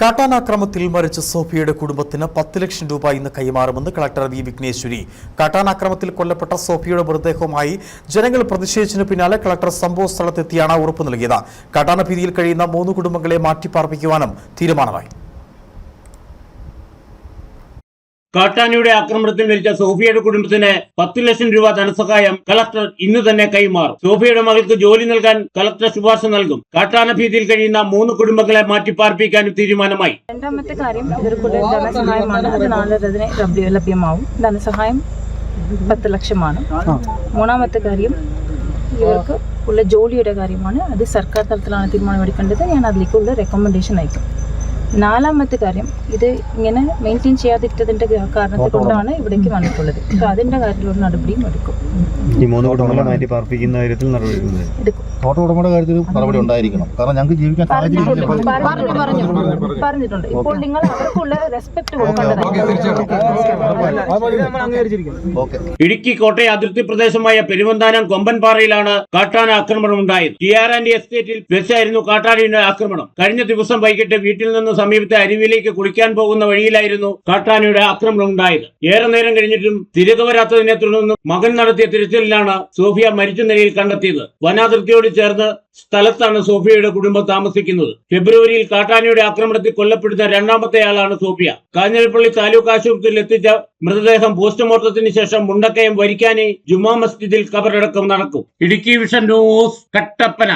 കാട്ടാനാക്രമത്തിൽ മരിച്ച സോഫിയയുടെ കുടുംബത്തിന് പത്ത് ലക്ഷം രൂപ ഇന്ന് കൈമാറുമെന്ന് കളക്ടർ വി. വിഘ്നേശ്വരി. കാട്ടാനാക്രമത്തിൽ കൊല്ലപ്പെട്ട സോഫിയയുടെ മൃതദേഹവുമായി ജനങ്ങൾ പ്രതിഷേധിച്ചതിനു പിന്നാലെ കളക്ടർ സംഭവ സ്ഥലത്തെത്തിയാണ് ഉറപ്പ് നൽകിയത്. കാട്ടാന ഭീതിയിൽ കഴിയുന്ന മൂന്ന് കുടുംബങ്ങളെ മാറ്റിപ്പാർപ്പിക്കുവാനും തീരുമാനമായി. കാട്ടാനയുടെ ആക്രമണത്തിൽ മരിച്ച സോഫിയയുടെ കുടുംബത്തിന് പത്ത് ലക്ഷം രൂപ ധനസഹായം കളക്ടർ ഇന്ന് തന്നെ കൈമാറും. സോഫിയയുടെ മകൾക്ക് ജോലി നൽകാൻ കളക്ടർ ശുപാർശ നൽകും. കാട്ടാന ഭീതിയിൽ കഴിയുന്ന മൂന്ന് കുടുംബങ്ങളെ മാറ്റിപ്പാർപ്പിക്കാനും തീരുമാനമായി. രണ്ടാമത്തെ കാര്യം ഇവർക്കുള്ള ധനസഹായമാണ്. ലഭ്യമാവും ധനസഹായം പത്ത് ലക്ഷമാണ്. മൂന്നാമത്തെ കാര്യം ഇവർക്ക് ഉള്ള ജോലിയുടെ കാര്യമാണ്. അത് സർക്കാർ തലത്തിലാണ് തീരുമാനമെടുക്കേണ്ടത്. ഞാൻ അതിലേക്കുള്ള റെക്കമെൻഡേഷൻ അയക്കും. നാലാമത്തെ കാര്യം ഇത് ഇങ്ങനെ മെയിന്റെയിൻ ചെയ്യാതിട്ടതിന്റെ കാരണത്തെ കൊണ്ടാണ് ഇവിടേക്ക് വന്നിട്ടുള്ളത്. അപ്പൊ അതിന്റെ കാര്യത്തിലുള്ള നടപടിയും എടുക്കും. ഈ മൂന്ന് കുടുംബങ്ങളെ മാറ്റി പാർപ്പിക്കുന്ന കാര്യത്തിൽ തോട്ട ഉടമയുടെ കാര്യത്തിൽ നടപടി ഉണ്ടായിരിക്കണം. കാരണം ഞങ്ങൾക്ക് ജീവിക്കാൻ പറഞ്ഞിട്ടുണ്ട്. പറഞ്ഞു പറഞ്ഞിട്ടുണ്ട്. ഇപ്പോൾ നിങ്ങൾ അവർക്കുള്ള റെസ്പെക്ട് ഇടുക്കി കോട്ടയം അതിർത്തി പ്രദേശമായ പെരുവന്താനം കൊമ്പൻപാറയിലാണ് കാട്ടാന ആക്രമണം ഉണ്ടായത് ടി ആർ ആൻഡ് എസ്റ്റേറ്റിൽ വെച്ചായിരുന്നു കാട്ടാനയുടെ ആക്രമണം. കഴിഞ്ഞ ദിവസം വൈകിട്ട് വീട്ടിൽ നിന്ന് സമീപത്തെ അരുവിയിലേക്ക് കുളിക്കാൻ പോകുന്ന വഴിയിലായിരുന്നു കാട്ടാനയുടെ ആക്രമണം ഉണ്ടായത്. ഏറെ നേരം കഴിഞ്ഞിട്ടും തിരികെ വരാത്തതിനെ തുടർന്ന് മകൻ നടത്തിയ തിരച്ചിലിലാണ് സോഫിയ മരിച്ച നിലയിൽ കണ്ടെത്തിയത്. വനാതിർത്തിയോട് ചേർന്ന് സ്ഥലത്താണ് സോഫിയയുടെ കുടുംബം താമസിക്കുന്നത്. ഫെബ്രുവരിയിൽ കാട്ടാനയുടെ ആക്രമണത്തിൽ കൊല്ലപ്പെടുന്ന രണ്ടാമത്തെയാളാണ് സോഫിയ. കാഞ്ഞിരപ്പള്ളി താലൂക്ക് ആശുപത്രിയിൽ എത്തിച്ച മൃതദേഹം പോസ്റ്റ്മോർട്ടത്തിന് ശേഷം മുണ്ടക്കയം വരിക്കാനെ ജുമാ മസ്ജിദിൽ കബറടക്കം നടക്കും. Idukki vision news Kattappana.